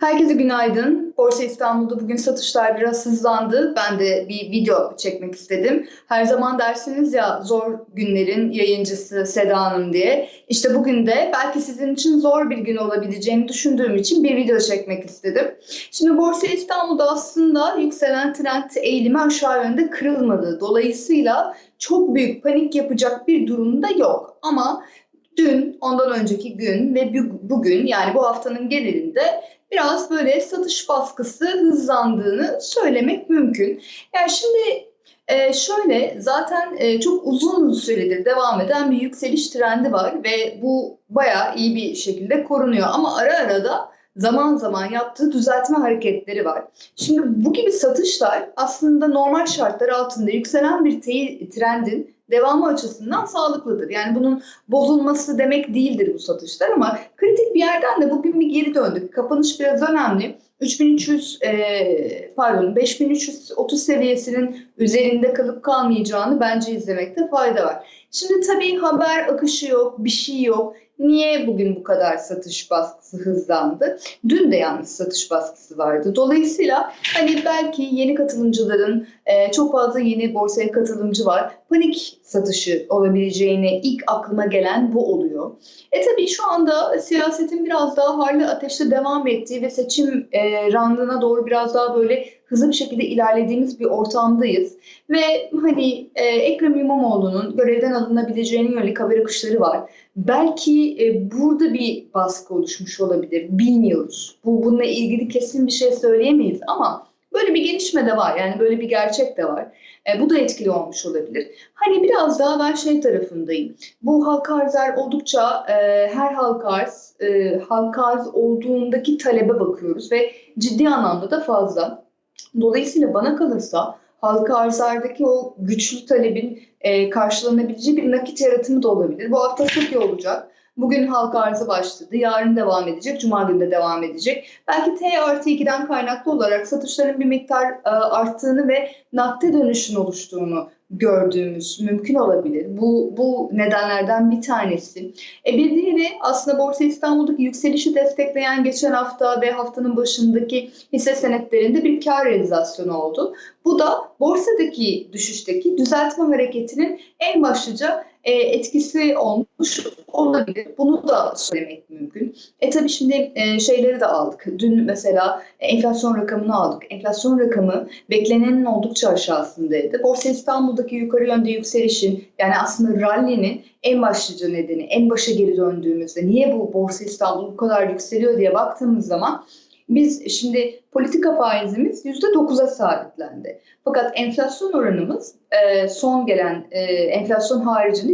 Herkese günaydın. Borsa İstanbul'da bugün satışlar biraz hızlandı. Ben de bir video çekmek istedim. Her zaman dersiniz ya zor günlerin yayıncısı Seda Hanım diye. İşte bugün de belki sizin için zor bir gün olabileceğini düşündüğüm için bir video çekmek istedim. Şimdi Borsa İstanbul'da aslında yükselen trend eğilimi aşağı yönde kırılmadı. Dolayısıyla çok büyük panik yapacak bir durumda yok. Ama dün, ondan önceki gün ve bugün yani bu haftanın genelinde biraz böyle satış baskısı hızlandığını söylemek mümkün. Yani şimdi e, şöyle zaten e, çok uzun süredir devam eden bir yükseliş trendi var ve bu bayağı iyi bir şekilde korunuyor. Ama ara ara da zaman zaman yaptığı düzeltme hareketleri var. Şimdi bu gibi satışlar aslında normal şartlar altında yükselen bir trendin devamı açısından sağlıklıdır. Yani bunun bozulması demek değildir bu satışlar ama kritik bir yerden de bugün bir geri döndük. Kapanış biraz önemli. 3300 e, pardon 5330 seviyesinin üzerinde kalıp kalmayacağını bence izlemekte fayda var. Şimdi tabii haber akışı yok, bir şey yok. Niye bugün bu kadar satış baskısı hızlandı? Dün de yalnız satış baskısı vardı. Dolayısıyla hani belki yeni katılımcıların e, çok fazla yeni borsaya katılımcı var. Panik satışı olabileceğine ilk aklıma gelen bu oluyor. E tabii şu anda siyasetin biraz daha harlı ateşte devam ettiği ve seçim e, randına doğru biraz daha böyle hızlı bir şekilde ilerlediğimiz bir ortamdayız. Ve hani e, Ekrem İmamoğlu'nun görevden alınabileceğine yönelik haber akışları var. Belki e, burada bir baskı oluşmuş olabilir. Bilmiyoruz. Bu bununla ilgili kesin bir şey söyleyemeyiz ama böyle bir gelişme de var. Yani böyle bir gerçek de var. E, bu da etkili olmuş olabilir. Hani biraz daha ben şey tarafındayım. Bu halka arzlar oldukça e, her halka arz, e, halka arz olduğundaki talebe bakıyoruz ve ciddi anlamda da fazla. Dolayısıyla bana kalırsa halka arzlardaki o güçlü talebin e, karşılanabileceği bir nakit yaratımı da olabilir. Bu hafta çok iyi olacak. Bugün halka arzı başladı. Yarın devam edecek. Cuma günü de devam edecek. Belki T artı 2'den kaynaklı olarak satışların bir miktar e, arttığını ve nakde dönüşün oluştuğunu gördüğümüz mümkün olabilir. Bu, bu nedenlerden bir tanesi. E bir diğeri aslında Borsa İstanbul'daki yükselişi destekleyen geçen hafta ve haftanın başındaki hisse senetlerinde bir kar realizasyonu oldu. Bu da borsadaki düşüşteki düzeltme hareketinin en başlıca e, etkisi olmuş olabilir. Bunu da söylemek mümkün. E tabii şimdi e, şeyleri de aldık. Dün mesela enflasyon rakamını aldık. Enflasyon rakamı beklenenin oldukça aşağısındaydı. Borsa İstanbul'daki yukarı yönde yükselişin yani aslında rally'nin en başlıca nedeni, en başa geri döndüğümüzde niye bu Borsa İstanbul bu kadar yükseliyor diye baktığımız zaman biz şimdi politika faizimiz %9'a sabitlendi. Fakat enflasyon oranımız e, son gelen e, enflasyon haricinde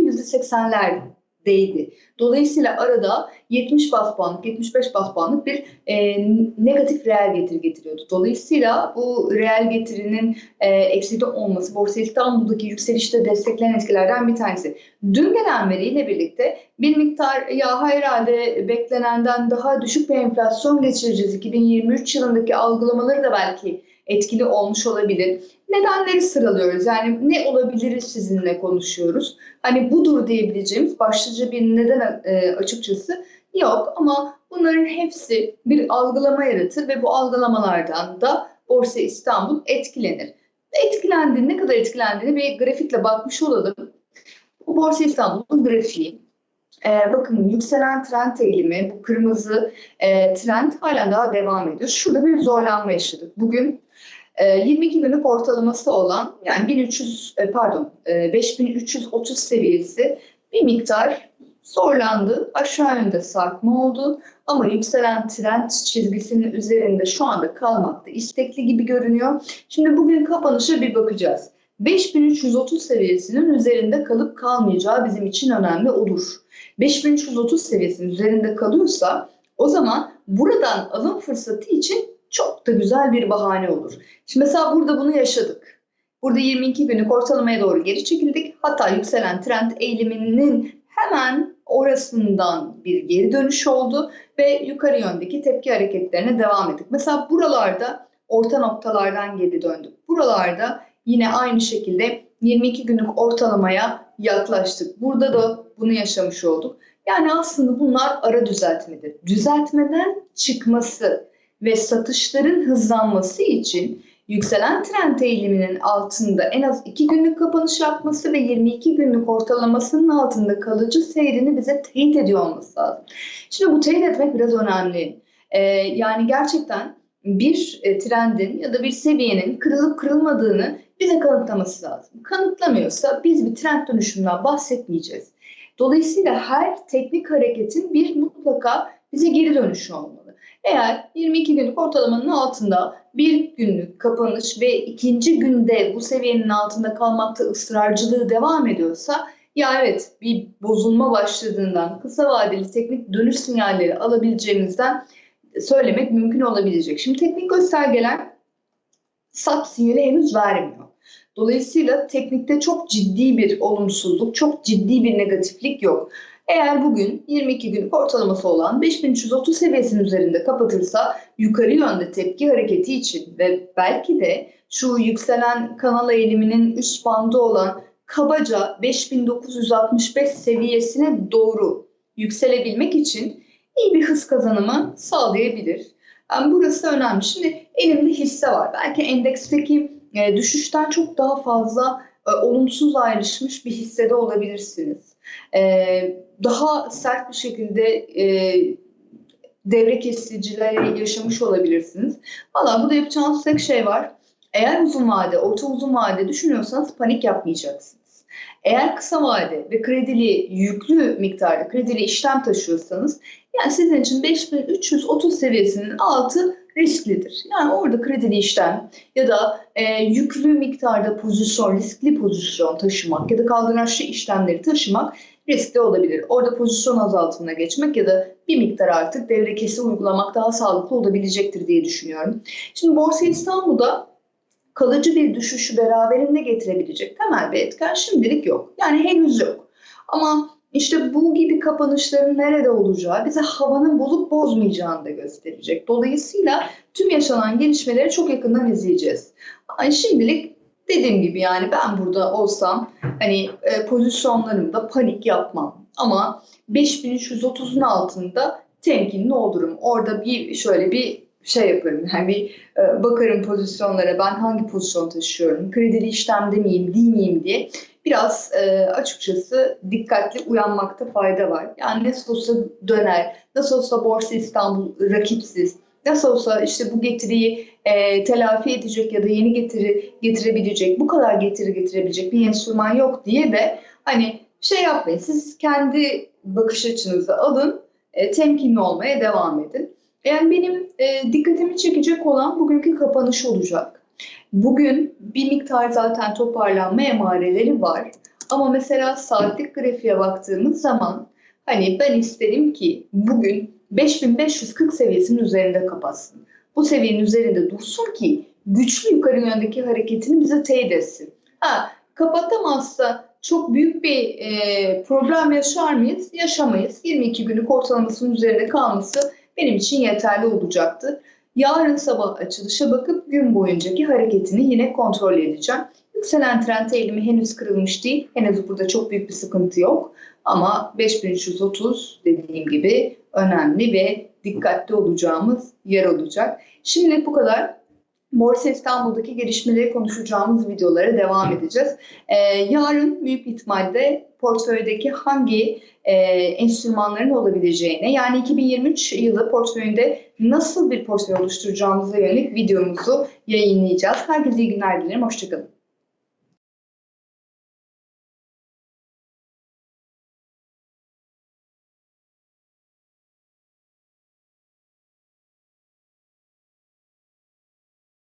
%80'lerdeydi. Dolayısıyla arada 70 bas puanlık, 75 bas puanlık bir e, negatif reel getiri getiriyordu. Dolayısıyla bu reel getirinin e, ekside olması Borsa İstanbul'daki yükselişte destekleyen etkilerden bir tanesi. Dün gelen veriyle birlikte bir miktar ya herhalde beklenenden daha düşük bir enflasyon geçireceğiz. 2023 yılındaki algılamaları da belki etkili olmuş olabilir. Nedenleri sıralıyoruz. Yani ne olabilir sizinle konuşuyoruz. Hani budur diyebileceğimiz başlıca bir neden e, açıkçası yok ama bunların hepsi bir algılama yaratır ve bu algılamalardan da Borsa İstanbul etkilenir. Etkilendiğini, ne kadar etkilendiğini bir grafikle bakmış olalım. Bu Borsa İstanbul'un grafiği. Ee, bakın yükselen trend eğilimi, bu kırmızı e, trend hala daha devam ediyor. Şurada bir zorlanma yaşadık. Bugün 22 ee, günlük ortalaması olan yani 1300 e, pardon 5330 e, seviyesi bir miktar zorlandı. Aşağı yönde sarkma oldu ama yükselen trend çizgisinin üzerinde şu anda kalmakta istekli gibi görünüyor. Şimdi bugün kapanışa bir bakacağız. 5330 seviyesinin üzerinde kalıp kalmayacağı bizim için önemli olur. 5330 seviyesinin üzerinde kalıyorsa o zaman buradan alım fırsatı için çok da güzel bir bahane olur. Şimdi mesela burada bunu yaşadık. Burada 22 günlük ortalamaya doğru geri çekildik. Hatta yükselen trend eğiliminin hemen orasından bir geri dönüş oldu ve yukarı yöndeki tepki hareketlerine devam ettik. Mesela buralarda orta noktalardan geri döndük. Buralarda yine aynı şekilde 22 günlük ortalamaya yaklaştık. Burada da bunu yaşamış olduk. Yani aslında bunlar ara düzeltmedir. Düzeltmeden çıkması ve satışların hızlanması için yükselen trend eğiliminin altında en az 2 günlük kapanış yapması ve 22 günlük ortalamasının altında kalıcı seyrini bize teyit ediyor olması lazım. Şimdi bu teyit etmek biraz önemli. Ee, yani gerçekten bir e, trendin ya da bir seviyenin kırılıp kırılmadığını bize kanıtlaması lazım. Kanıtlamıyorsa biz bir trend dönüşümünden bahsetmeyeceğiz. Dolayısıyla her teknik hareketin bir mutlaka bize geri dönüşü olmalı. Eğer 22 günlük ortalamanın altında bir günlük kapanış ve ikinci günde bu seviyenin altında kalmakta ısrarcılığı devam ediyorsa ya evet bir bozulma başladığından kısa vadeli teknik dönüş sinyalleri alabileceğimizden söylemek mümkün olabilecek. Şimdi teknik göstergeler sat sinyali henüz vermiyor. Dolayısıyla teknikte çok ciddi bir olumsuzluk, çok ciddi bir negatiflik yok. Eğer bugün 22 günlük ortalaması olan 5330 seviyesinin üzerinde kapatırsa yukarı yönde tepki hareketi için ve belki de şu yükselen kanal eğiliminin üst bandı olan kabaca 5965 seviyesine doğru yükselebilmek için iyi bir hız kazanımı sağlayabilir. Yani burası önemli. Şimdi elimde hisse var. Belki endeksteki e, düşüşten çok daha fazla e, olumsuz ayrışmış bir hissede olabilirsiniz. E, daha sert bir şekilde e, devre kesicileri yaşamış olabilirsiniz. Valla burada yapacağınız tek şey var. Eğer uzun vade, orta uzun vade düşünüyorsanız panik yapmayacaksınız. Eğer kısa vade ve kredili yüklü miktarda kredili işlem taşıyorsanız yani sizin için 5330 seviyesinin altı risklidir. Yani orada kredili işlem ya da e, yüklü miktarda pozisyon, riskli pozisyon taşımak ya da kaldıraçlı işlemleri taşımak riskli olabilir. Orada pozisyon azaltımına geçmek ya da bir miktar artık devre kesi uygulamak daha sağlıklı olabilecektir diye düşünüyorum. Şimdi Borsa İstanbul'da kalıcı bir düşüşü beraberinde getirebilecek temel bir etken şimdilik yok. Yani henüz yok. Ama işte bu gibi kapanışların nerede olacağı bize havanın bulup bozmayacağını da gösterecek. Dolayısıyla tüm yaşanan gelişmeleri çok yakından izleyeceğiz. Ay şimdilik dediğim gibi yani ben burada olsam hani e, pozisyonlarımda panik yapmam. Ama 5330'un altında temkinli olurum. Orada bir şöyle bir şey yaparım. Yani bir e, bakarım pozisyonlara ben hangi pozisyon taşıyorum, kredili işlemde miyim, değil miyim diye biraz e, açıkçası dikkatli uyanmakta fayda var. Yani nasıl olsa döner, nasıl olsa Borsa İstanbul rakipsiz, nasıl olsa işte bu getiriyi e, telafi edecek ya da yeni getiri getirebilecek, bu kadar getiri getirebilecek bir enstrüman yok diye de hani şey yapmayın. Siz kendi bakış açınızı alın, e, temkinli olmaya devam edin. Yani benim e, dikkatimi çekecek olan bugünkü kapanış olacak. Bugün bir miktar zaten toparlanma emareleri var. Ama mesela saatlik grafiğe baktığımız zaman hani ben isterim ki bugün 5540 seviyesinin üzerinde kapatsın. Bu seviyenin üzerinde dursun ki güçlü yukarı yöndeki hareketini bize teyit etsin. Ha, kapatamazsa çok büyük bir e, problem yaşar mıyız? Yaşamayız. 22 günlük ortalamasının üzerinde kalması benim için yeterli olacaktı. Yarın sabah açılışa bakıp gün boyuncaki hareketini yine kontrol edeceğim. Yükselen trend eğilimi henüz kırılmış değil. Henüz burada çok büyük bir sıkıntı yok. Ama 5330 dediğim gibi önemli ve dikkatli olacağımız yer olacak. Şimdilik bu kadar. Borsa İstanbul'daki gelişmeleri konuşacağımız videolara devam edeceğiz. Ee, yarın büyük ihtimalle portföydeki hangi e, enstrümanların olabileceğine yani 2023 yılı portföyünde nasıl bir portföy oluşturacağımıza yönelik videomuzu yayınlayacağız. Herkese iyi günler dilerim. Hoşçakalın.